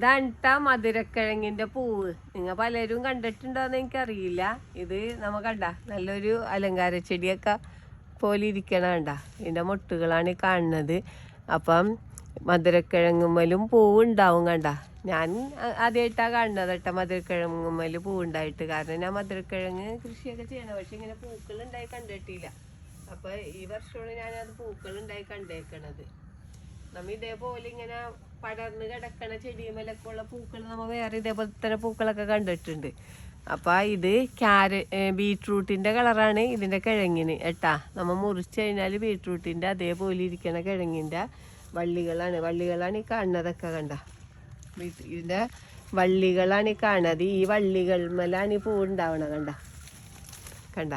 ഇതാണ് മധുരക്കിഴങ്ങിന്റെ പൂവ്. നിങ്ങൾ പലരും കണ്ടിട്ടുണ്ടോന്ന് എനിക്കറിയില്ല. ഇത് നമ്മ കണ്ട നല്ലൊരു അലങ്കാര ചെടിയൊക്കെ പോലെ ഇരിക്കണ കണ്ട. ഇതിന്റെ മുട്ടുകളാണ് കാണുന്നത്. അപ്പം മധുരക്കിഴങ്ങുമ്മലും പൂവ് ഉണ്ടാവും കണ്ട. ഞാൻ ആദ്യമായിട്ടാണ് കാണുന്നത് കേട്ടോ മധുരക്കിഴങ്ങുമ്മൽ പൂവ് ഉണ്ടായിട്ട് കാരണം ഞാൻ മധുരക്കിഴങ്ങ് കൃഷിയൊക്കെ ചെയ്യണം പക്ഷെ ഇങ്ങനെ പൂക്കൾ ഉണ്ടായി കണ്ടിട്ടില്ല. അപ്പൊ ഈ വർഷമാണ് ഞാനത് പൂക്കൾ ഉണ്ടായി കണ്ടേക്കണത്. നമ്മ ഇതേപോലെ ഇങ്ങനെ പടർന്ന് കിടക്കണ ചെടിയുമലൊക്കെ ഉള്ള പൂക്കൾ നമ്മ വേറെ ഇതേപോലെ തന്നെ പൂക്കളൊക്കെ കണ്ടിട്ടുണ്ട്. അപ്പൊ ഇത് ക്യാര ബീട്രൂട്ടിന്റെ കളറാണ് ഇതിന്റെ കിഴങ്ങിന്. ഏട്ടാ നമ്മ മുറിച്ചു കഴിഞ്ഞാൽ ബീട്രൂട്ടിന്റെ അതേപോലെ ഇരിക്കണ കിഴങ്ങിന്റെ വള്ളികളാണ്. വള്ളികളാണ് ഈ കാണുന്നതൊക്കെ കണ്ട. ഇതിന്റെ വള്ളികളാണ് ഈ കാണുന്നത്. ഈ വള്ളികൾ മേലാണ് ഈ പൂ ഉണ്ടാവണ കണ്ട. കണ്ട.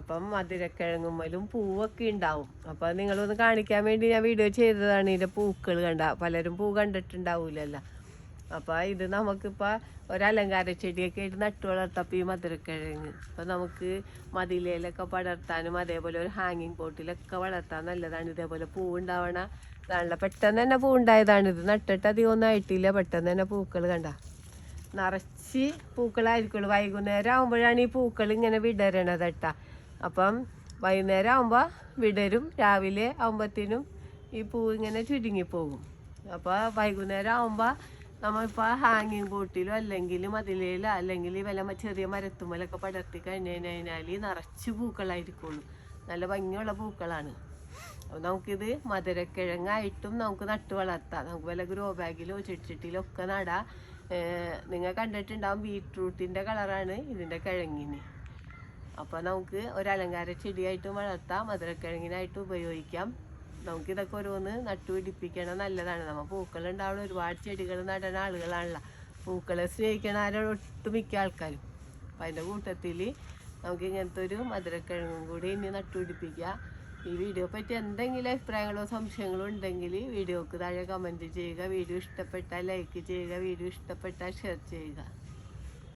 അപ്പം മധുരക്കിഴങ്ങുമ്മലും പൂവൊക്കെ ഉണ്ടാവും. അപ്പൊ നിങ്ങളൊന്ന് കാണിക്കാൻ വേണ്ടി ഞാൻ വീഡിയോ ചെയ്തതാണ്. ഇതിന്റെ പൂക്കൾ കണ്ട പലരും പൂ കണ്ടിട്ടുണ്ടാവൂലല്ലോ. അപ്പൊ ഇത് നമുക്കിപ്പോ ഒരലങ്കാര ചെടിയൊക്കെ ആയിട്ട് നട്ടു വളർത്തപ്പം ഈ മധുരക്കിഴങ്ങ്. അപ്പൊ നമുക്ക് മതിലയിലൊക്കെ പടർത്താനും അതേപോലെ ഒരു ഹാങ്ങിങ് പോട്ടിലൊക്കെ വളർത്താൻ നല്ലതാണ്. ഇതേപോലെ പൂ ഉണ്ടാവണ നല്ല പെട്ടെന്ന് തന്നെ പൂ ഉണ്ടായതാണ്. ഇത് നട്ടിട്ട് അധികം ഒന്നും ആയിട്ടില്ല. പെട്ടെന്ന് തന്നെ പൂക്കൾ കണ്ട. നിറച്ച് പൂക്കളായിരിക്കുള്ളൂ. വൈകുന്നേരം ആകുമ്പോഴാണ് ഈ പൂക്കൾ ഇങ്ങനെ വിടരണത് കേട്ടാ. അപ്പം വൈകുന്നേരം ആകുമ്പോൾ വിടരും. രാവിലെ ആകുമ്പോഴത്തേനും ഈ പൂ ഇങ്ങനെ ചുരുങ്ങിപ്പോകും. അപ്പോൾ വൈകുന്നേരം ആകുമ്പോൾ നമ്മളിപ്പോൾ ഹാങ്ങിങ് ബോട്ടിലോ അല്ലെങ്കിൽ മതിലയിലോ അല്ലെങ്കിൽ വല്ല ചെറിയ മരത്തുമ്മലൊക്കെ പടർത്തി കഴിഞ്ഞ് കഴിഞ്ഞാൽ നിറച്ച് പൂക്കളായിരിക്കുള്ളൂ. നല്ല ഭംഗിയുള്ള പൂക്കളാണ്. അപ്പോൾ നമുക്കിത് മധുരക്കിഴങ്ങായിട്ടും നമുക്ക് നട്ടു വളർത്താം. നമുക്ക് വല്ല ഗ്രോ ബാഗിലോ ചെടിച്ചട്ടിയിലോ ഒക്കെ നടാം. നിങ്ങൾ കണ്ടിട്ടുണ്ടാവും ബീട്രൂട്ടിന്റെ കളറാണ് ഇതിന്റെ കിഴങ്ങിന്. അപ്പോൾ നമുക്ക് ഒരു അലങ്കാര ചെടിയായിട്ടും വളർത്താം. മധുരക്കിഴങ്ങിനായിട്ട് ഉപയോഗിക്കാം. നമുക്കിതൊക്കെ ഓരോന്ന് നട്ടുപിടിപ്പിക്കണം. നല്ലതാണ്. നമ്മൾ പൂക്കൾ ഉണ്ടാവുന്ന ഒരുപാട് ചെടികൾ നടണ ആളുകളാണല്ലോ. പൂക്കളെ സ്നേഹിക്കണ ആരാണ്? ഒട്ടുമിക്ക ആൾക്കാരും. അപ്പം അതിന്റെ കൂട്ടത്തിൽ നമുക്ക് ഇങ്ങനത്തെ ഒരു മധുരക്കിഴങ്ങും കൂടി ഇനി നട്ടുപിടിപ്പിക്കുക. ഈ വീഡിയോ പറ്റി എന്തെങ്കിലും അഭിപ്രായങ്ങളോ സംശയങ്ങളോ ഉണ്ടെങ്കിൽ വീഡിയോക്ക് താഴെ കമന്റ് ചെയ്യുക. വീഡിയോ ഇഷ്ടപ്പെട്ടാൽ ലൈക്ക് ചെയ്യുക. വീഡിയോ ഇഷ്ടപ്പെട്ടാൽ ഷെയർ ചെയ്യുക.